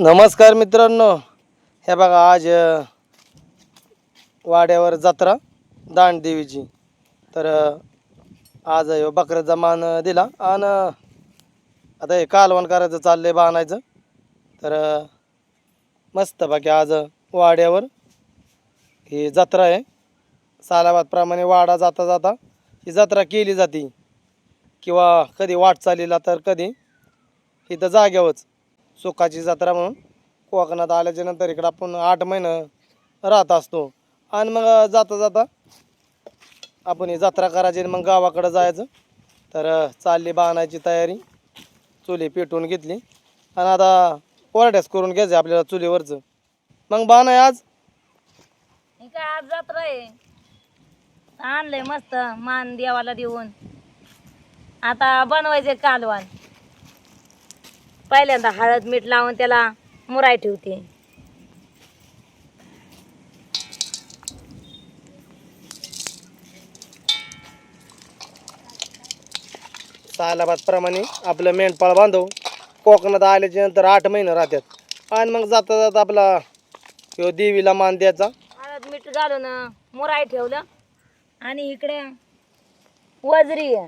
नमस्कार मित्रांनो. हे बघा आज वाड्यावर जत्रा दांडदेवीची. तर आज ह्यो बकऱ्याचा मान दिला आणि आता हे कालवण करायचं चाललंय बाणायचं तर मस्त बाकी आज वाड्यावर ही जत्रा आहे. सालाबादप्रमाणे वाडा जाता जाता ही जत्रा केली जाते. किंवा कधी वाटचालीला तर कधी इथं जाग्यावरच सुखाची जत्रा म्हणून कोकणात आल्याच्यानंतर इकडं आपण आठ महिनं राहत असतो. आणि मग जाता जाता आपण ही जत्रा करायची आणि मग गावाकडं जायचं. तर चालली बाणायची तयारी चुली पेटवून घेतली. आणि आता कोरड्यास करून घ्यायचं आपल्याला चुलीवरचं. मग बाण आहे आज. हे काय आज जत्रा आहे? आणलंय मस्त मान देवाला देऊन. आता बनवायचे कालवान पहिल्यांदा हळद मीठ लावून त्याला मुराय ठेवते. सालाबादप्रमाणे आपलं मेंढपाळ बांधव कोकणात आल्याच्यानंतर आठ महिने राहतात. आणि मग जाता जाता आपला ह्यो देवीला मान द्यायचा. हळद मीठ घालून मुराय ठेवलं. आणि इकडे वजरी आहे.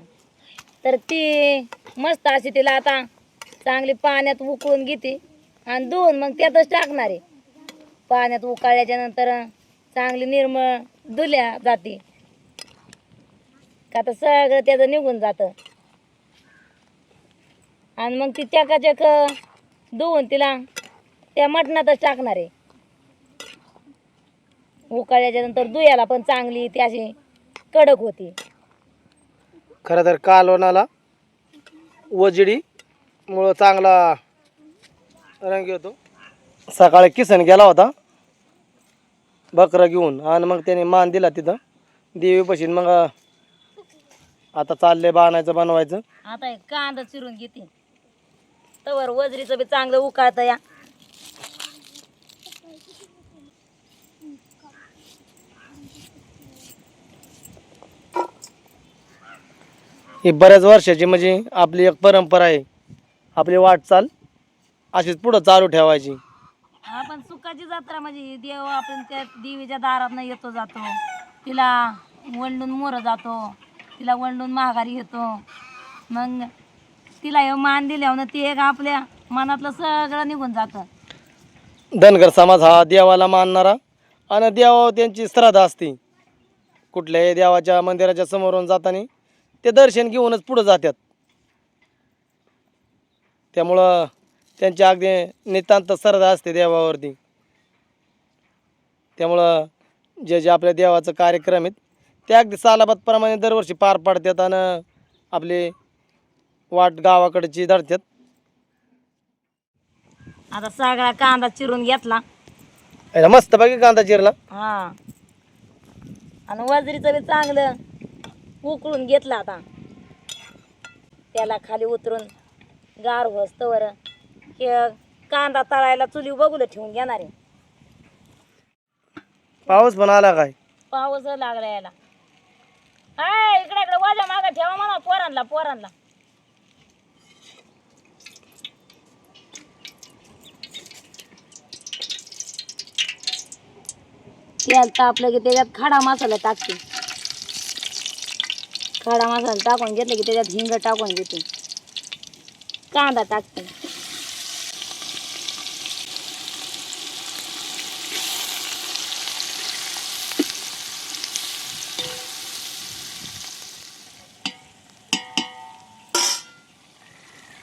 तर ती मस्त अशी तिला आता चांगली पाण्यात उकळून घेते आणि दोन मग त्यातच टाकणार. आहे पाण्यात उकाळल्याच्या नंतर चांगली निर्मळ धुल्या जाते. का आता सगळं त्याचं निघून जातं. आणि मग ती चकाचक धुवून तिला त्या मटणातच टाकणार. आहे उकाळल्याच्या नंतर दुयाला पण चांगली ती अशी कडक होती. खरं तर कालवणाला वजडी मुळं चांगला रंग येतो. सकाळी किसन गेला होता. बकरा घेऊन. आणि मग त्याने मान दिला तिथं. देवी मग आता चालले बाणायचं बनवायचं. आता एक कांदा चिरून घेते. तवर वजरीचं बी चांगलं उकाळतं या. ही बऱ्याच वर्षाची म्हणजे आपली एक परंपरा आहे. आपली वाटचाल अशीच पुढं चालू ठेवायची. आपण सुखाची जत्रा म्हणजे देव आपण त्या देवीच्या दारात येतो जातो. तिला वंडून मोर जातो. तिला वंडून माघारी येतो मग तिला हे मान दिल्यावर ते एक आपल्या मनातलं सगळं निघून जातं. धनगर समाज हा देवाला मानणारा आणि देवावर त्यांची श्रद्धा असते. कुठल्याही देवाच्या मंदिराच्या समोरून जाताना ते दर्शन घेऊनच पुढं जातात त्यामुळं त्यांची अगदी नितांत श्रद्धा असते देवावरती. त्यामुळं जे जे आपल्या देवाचं कार्यक्रम आहेत ते अगदी सालाबादप्रमाणे दरवर्षी पार पाडतात आणि आपली वाट गावाकडची धरतात. आता सगळा कांदा चिरून घेतला. याला मस्त बाकी कांदा चिरला. हा. आणि वजरीचं बी चांगलं उकळून घेतलं आता. त्याला खाली उतरून गार होस्तवर हे कांदा तळायला चुली बघूला ठेवून घेणार आहे. पाऊस पण आला काय? पाऊस लागला याला. हाय इकडे इकडे वाजा मागा ठेवा म्हणा पोरांना पोरांना. तेल तापलं की त्याच्यात खडा मसाला टाकते. खडा मसाला टाकून घेतलं की त्याच्यात हिंग टाकून घेते. कांदा टाकते.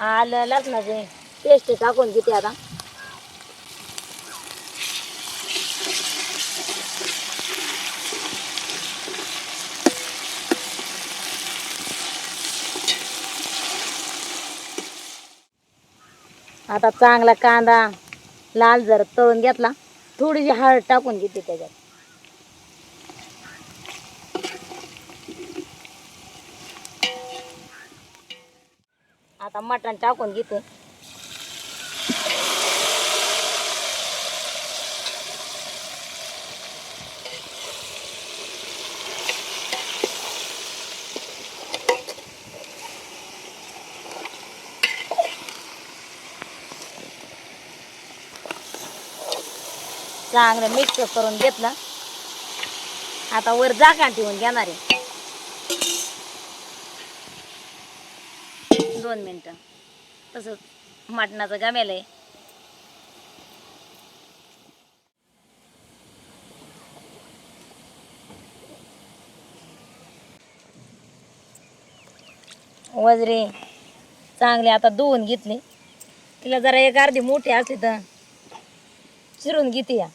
आलं लग्नाचे. पेस्ट टाकून घेते आता. आता चांगला कांदा लाल जर तळून घेतला थोडीशी हळद टाकून घेते त्याच्यात. आता मटण टाकून घेते. चांगलं मिक्स करून घेतलं. आता वर जागा ठेवून घेणार आहे. दोन मिनटं. तसंच मटणाचं गमेल आहे. वजरे चांगले आता धुवून घेतले. तिला जरा एक अर्धी मोठी असली तर चिरून घेते या.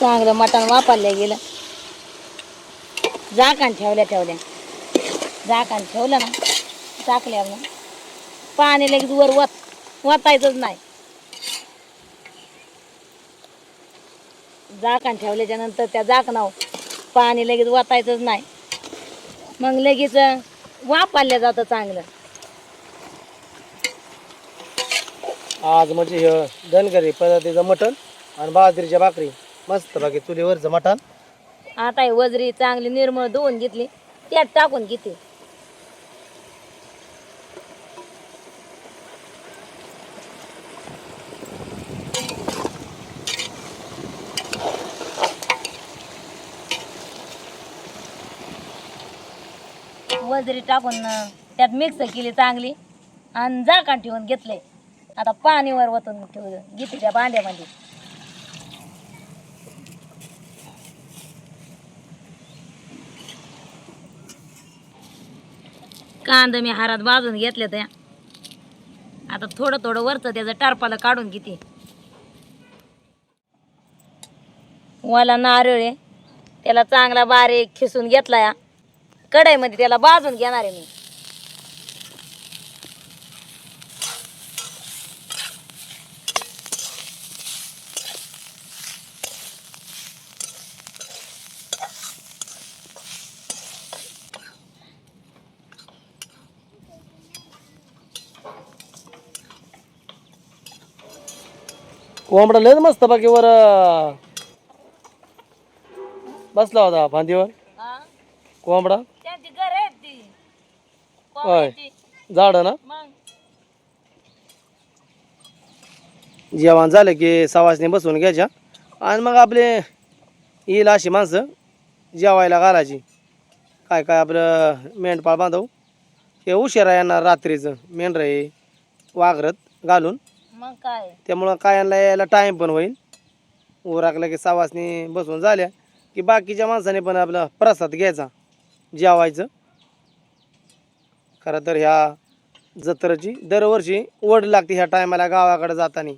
चांगलं मटण वापरलं गेलं. झाकण ठेवल्या ठेवल्या. झाकण ठेवलं ना टाकल्या पाणी लगेच वर वत वतायचंच नाही. झाकण ठेवल्याच्या नंतर त्या झाकणावर पाणी लगेच वतायचंच नाही. मग लगेच वापरलं जातं चांगलं. आज म्हणजे हे धनगरी पद्धतीचं मटण आणि बाजरीच्या भाकरी. मस्त बाकी चुलीवरचं मटण. आता हे वजरी चांगली निर्मळ धुवून घेतली त्यात टाकून घेते. वजरी टाकून अं, त्यात मिक्स केली चांगली आणि झाकण ठेवून घेतले आता पाणीवर वतून ठेवलं घेते त्या भांड्यामध्ये. कांद मी हारात भाजून घेतले त्या आता थोडं थोडं वरचं त्याचं टारपाला काढून घेते. वाला नारळ आहे. त्याला चांगला बारीक खिसून घेतला या कढाईमध्ये त्याला भाजून घेणार आहे मी. कोंबडा लय मस्त बाकी वर अं, बसला होता फांदीवर. कोंबडा? त्यांची घर आहेत ती. होय. झाड ना? मग? जेवण झालं की सवासने बसवून घ्यायच्या. आणि मग आपले येईल अशी माणसं जेवायला घालायची. काय काय आपलं मेंढपाळ बांधव. हे उशिरा येणार रात्रीचं. मेंढरं हे वाघरत घालून. मग काय? त्यामुळं कायांना यायला टाईम पण होईल. उराकला की सावासनी बसून झाल्या. की बाकीच्या माणसाने पण आपला प्रसाद घ्यायचा जेवायचं. खरं तर ह्या जत्रेची दरवर्षी ओढ लागते ह्या टायमाला गावाकडे जाताना.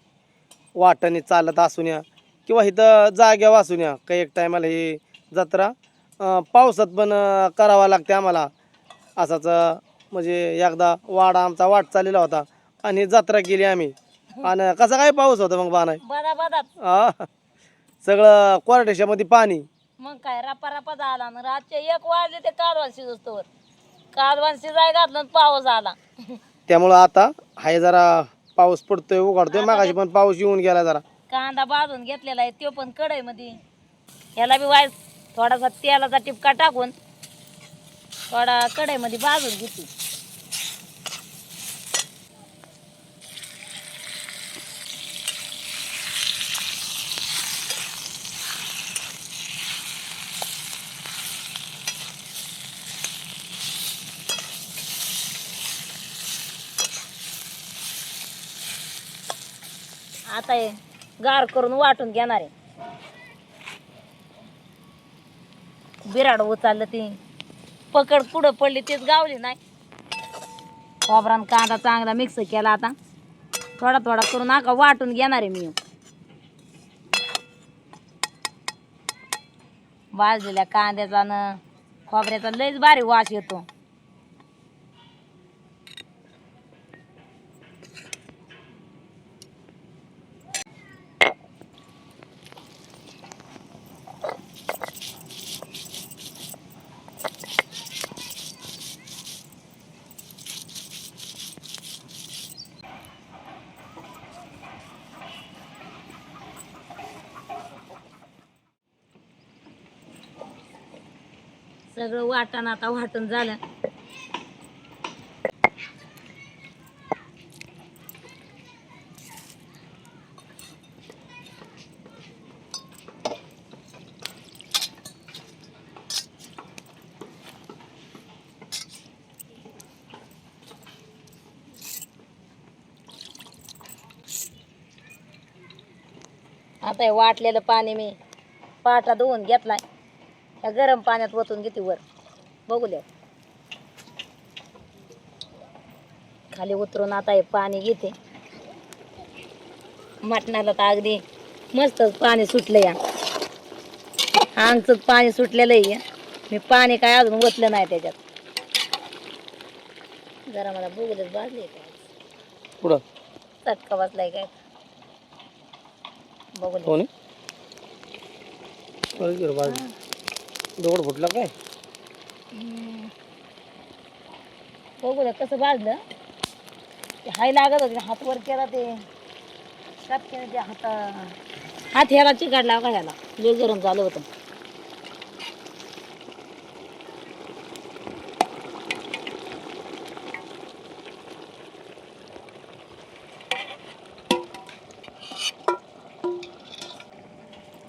वाटणी चालत असून या किंवा इथं जाग्या असून या काही एक टायमाला ही जत्रा अं, पावसात पण अं, करावा लागते आम्हाला. असाच अं, म्हणजे एकदा वाडा आमचा वाट चाललेला होता. आणि जत्रा केली आम्ही. आणि कसा काय पाऊस होता मग बाणाय बदा बदा हा. सगळं पाणी. मग काय रपा रपा झाला ना रातचे एक वाजले ते कालवान शिजतोवर कालवान शिजाय घातलं आणि पाऊस आला. त्यामुळं आता हाय जरा पाऊस पडतोय उघडतोय. मागाशी पण पाऊस येऊन गेला जरा. कांदा भाजून घेतलेला आहे तो पण कढईमध्ये. ह्याला बी वाय थोडासा तेलाचा टिपका टाकून थोडा कढईमध्ये भाजून घेते आता हे गार करून वाटून घेणार आहे. बिराड उचललं ती. पकड पुढं पडली तेच गावली नाही. खोबरान कांदा चांगला मिक्स केला आता. थोडा थोडा करून आका वाटून घेणार आहे मी. भाजलेल्या कांद्याचा न खोबऱ्याचा लयच भारी वास येतो. सगळं वाटण आता वाटण झालं. आता हे वाटलेलं पाणी मी पाटा धुवून घेतलाय. गरम पाण्यात ओतून घेते वर. बघू द्या खाली उतरून आता हे पाणी घेते. मटणाला तर अगदी मस्तच पाणी सुटलं या. पाणी सुटलेलं आहे मी पाणी काय अजून ओतलं नाही त्याच्यात. जरा मला बघूलच बाजली काय पुढं चटका बसलाय काय? बघू दगड फुटला काय? बघू द्या कसं भाजलं ते हाय लागत होते हात वर केला ते. कापकेने ते हात. हात ह्याला चिकाडला का ह्याला? लय गरम झालं होतं.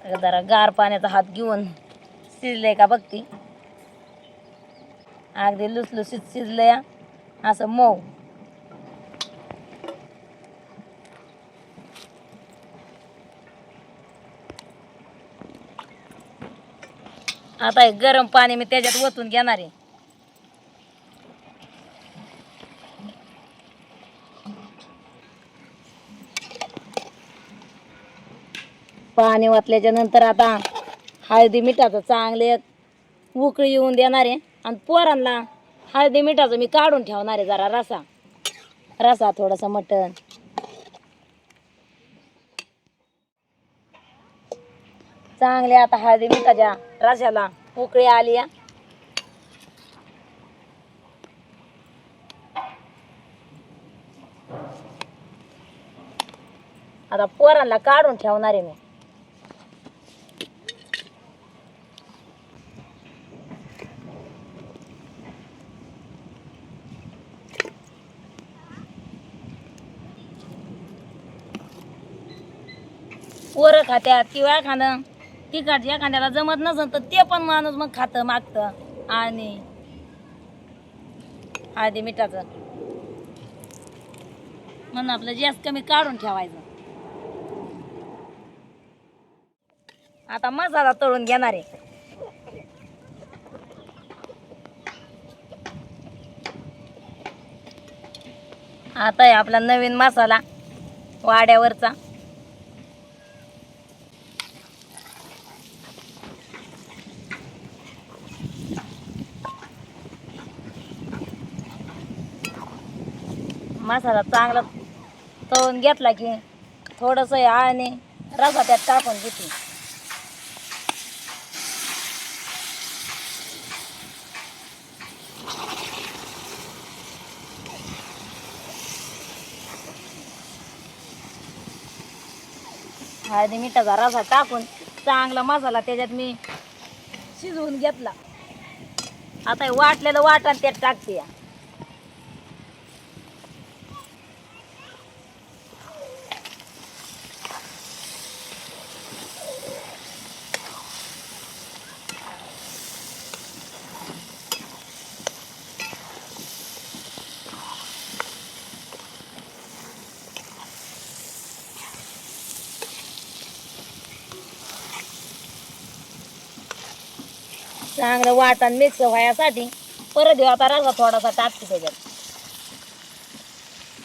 जरा गार पाण्याचा हात घेऊन. शिजले का बघती अगदी लुसलुसीत शिजलया. असं मऊ. आता हे गरम पाणी मी त्याच्यात ओतून घेणार आहे. पाणी ओतल्याच्या नंतर आता हळदी मिठाचं चांगले उकळी येऊन देणार आहे. आणि पोरांना हळदी मिठाचं मी काढून ठेवणार आहे जरा रसा. रसा थोडासा मटण. चांगले आता हळदी मिठाच्या रशाला उकळी आली या आता पोरांना काढून ठेवणार आहे मी. पोरं खात्यात किंवा एखादं तिखट एखाद्याला जमत नसेल तर ते पण माणूस मग खातं मागतं. आणि आधी मिठाचं. म्हणून आपलं जास्त कमी काढून ठेवायचं. आता मसाला तळून घेणार आहे. आता आहे आपला नवीन मसाला वाड्यावरचा. मसाला चांगला तळून घेतला की थोडंसं आणि रसा त्यात टाकून घेते. हळदी मिठाचा रसा टाकून चांगला मसाला त्याच्यात मी शिजवून घेतला. आता हे वाटलेलं वाटण त्यात टाकते या. चांगलं वाटण मिक्स व्हायसाठी परत येऊ आता रसा थोडासा टाकते त्याच्यात.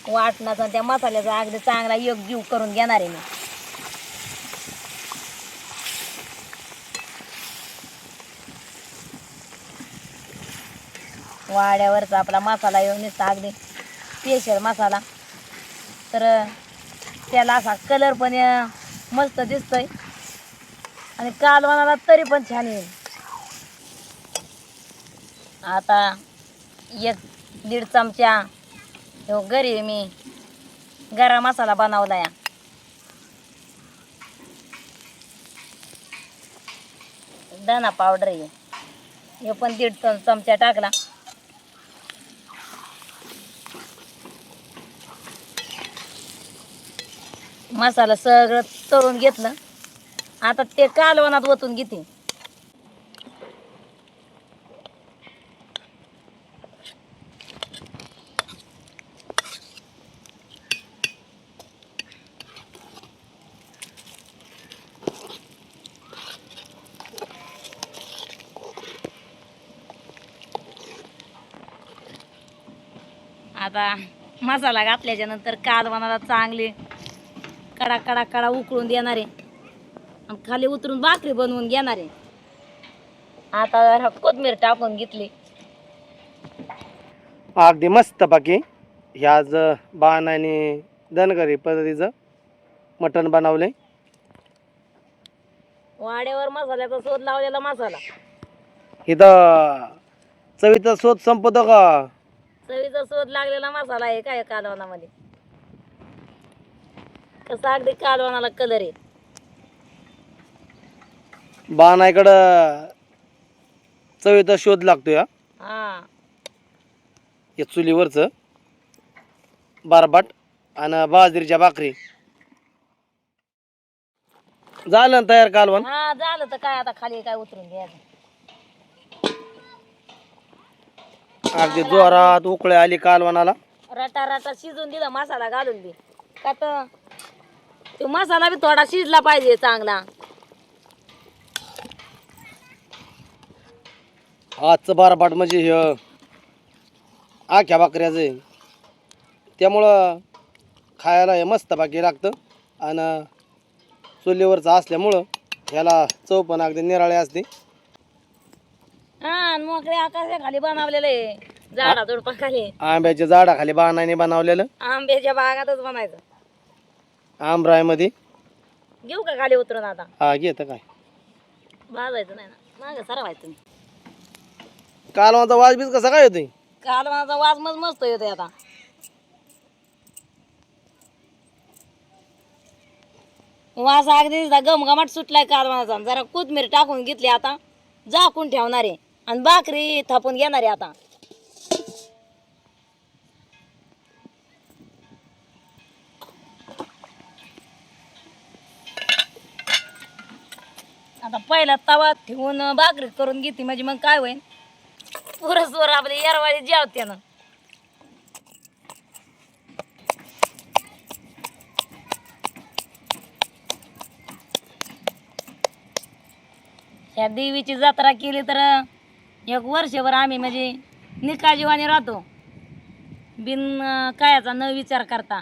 वाटणाचा त्या मसाल्याचा अगदी चांगला योग जीव करून घेणार आहे मी. वाड्यावरचा आपला मसाला येऊन नुसता अगदी स्पेशल मसाला. तर त्याला असा कलर पण मस्त दिसतोय. आणि कालवणाला तरी पण छान येईल. आता एक दीड चमचा हो घरी मी गरम मसाला बनवला या धना पावडर आहे. हे पण दीड चमचा टाकला. मसाला सगळं तळून घेतलं. आता ते कालवणात ओतून घेते. आता मसाला घातल्याच्या नंतर कालवणाला चांगली कडा कडा कडा उकळून देणार. आहे आणि खाली उतरून भाकरी बनवून घेणार. आहे आता जरा कोथमीर टाकून घेतली. अगदी मस्त बाकी. ह्याच बाण आणि धनगरी पद्धतीचं मटण बनवले. वाड्यावर मसाल्याचा शोध लावलेला मसाला. इथं चवीचा शोध संपतो का? चवीचा शोध लागलेला मसाला आहे काय कालवणामध्ये? कसा अगदी कालवणाला कलर आहे. बाणाकडं चवीचा शोध लागतो या हा. या चुलीवरचं बारबाट आणि बाजरीच्या भाकरी. झालं ना तयार कालवण? हा झालं तर काय आता खाली काय उतरून घ्यायचं? अगदी जोरात उकळे आली कालवणाला. रटा रटा शिजून दिला मसाला घालून दे का तर तो मसाला बी थोडा शिजला पाहिजे चांगला. आजचं बारबाट म्हणजे हे आख्या भाकऱ्याचं आहे. त्यामुळं खायला हे मस्त बाकी लागतं. आणि चुलीवरचं असल्यामुळं ह्याला चव पण अगदी निराळे असते. हा आणि मोकळे आकाशाखाली बनवलेले झाडा झुडपा खाली. आंब्याच्या झाडाखाली बाणाने बनवलेलं? आंब्याच्या बागातच बनायचं. आमरायमध्ये घेऊ का खाली उतरून आता? हा घेतं काय? भाजायचं नाही ना. मागं सरवायचं तुम्ही कालवाचा वाज बीज कसा काय होतोय कालवणाचा वास मस्त मस्त येतोय आता. वास अगदी गमगमाट सुटलाय कालवणाचा जरा कोथमीर टाकून घेतली आता. झाकून ठेवणार आहे. आणि भाकरी थापून घेणार आहे आता. आता पहिला तवा ठेवून भाकरी करून घेते म्हणजे मग काय होईल पुरसवर आपले येरवाळी जेवते ना. ह्या देवीची जत्रा केली तर एक वर्षभर आम्ही म्हणजे निकाजीवानी राहतो. बिन कायाचा न विचार करता.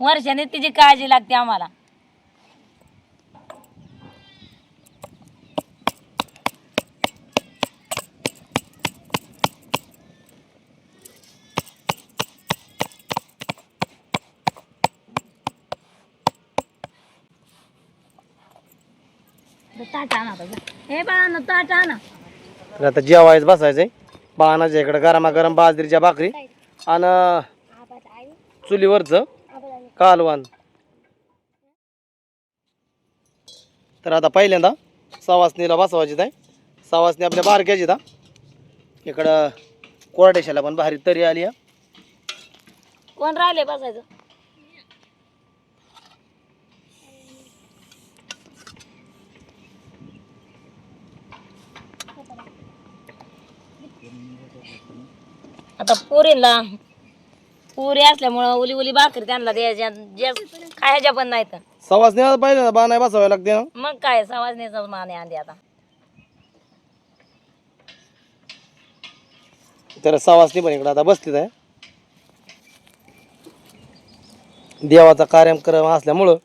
वर्षाने तिची काळजी लागते आम्हाला. ताट आणा आता जा. हे बाळा ताट आणा तर आता जेवायचं बसायचंय. बाणाच्या इकडं गरमागरम बाजरीच्या भाकरी आणि चुलीवरचं कालवण. तर आता पहिल्यांदा सवासणीला बसवायची आहे. सवासणी आपल्या बारक्याची दा इकडं कोरडेशाला पण भारी तरी आली आहे कोण राहिले बसायचं? आता पुरीला पुरी असल्यामुळं उली उली भाकरी त्यांना द्यायच्या जे खायच्या पण नाही तर सवासणी आता पहिल्यांदा बाणाय बसवायला लागते ना. मग काय सवाजनेचाच माने आधी आता. तर सवासणी पण इकडं आता बसलीच आहे. देवाचा कार्यक्रम असल्यामुळं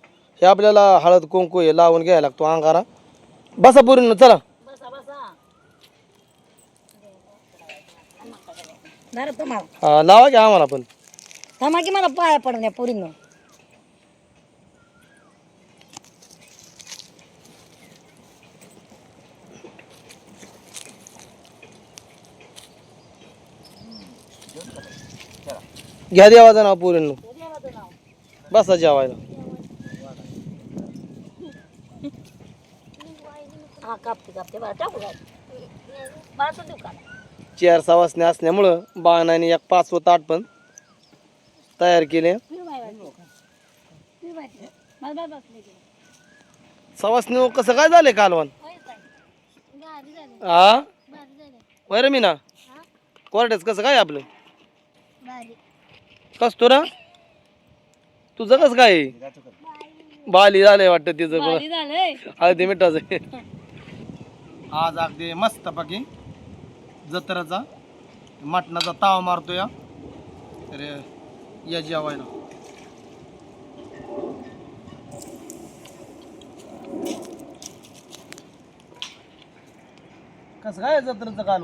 हे आपल्याला हळद कुंकू हे लावून घ्यायला लागतो अंगारा. बसा पुरीनं चला बसा बसा बरं तुम्हाला हा, लावा की आम्हाला पण. थांबा की मला पाया पडून या पुरीनं. घ्या देवाचं नाव पुरीनं. बसा जेवायला. हा कापते कापते. बरं टाकू काय? बरं देऊ का चार सवासणी असल्यामुळं बाणाने एक पाच व ताट पण तयार केले. सवासणी कसं काय झालंय कालवण? हा बरं मी ना कोरड्याच कसं काय आपलं? कस तो ना तुझं कसं काय? बाली झालंय वाटतं तिचं. हळदी मिठाचं. आज अगदी मस्त बाकी जत्रेचा मटणाचा ताव मारतो या. तर या जेवायला. कसं काय जत्रेचं मस्त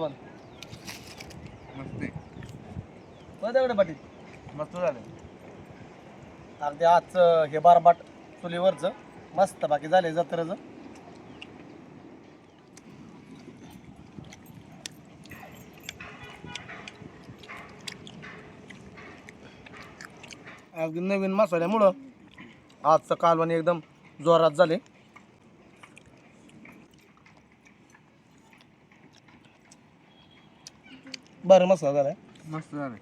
बघ पाटील? मस्त झालं. अगदी आजचं हे बारबाट चुलीवरचं मस्त बाकी झाले जत्रेचं. अगदी नवीन मसाल्यामुळं आजचं कालवण एकदम जोरात झाले. बरं मसाला झालाय. मस्त झालं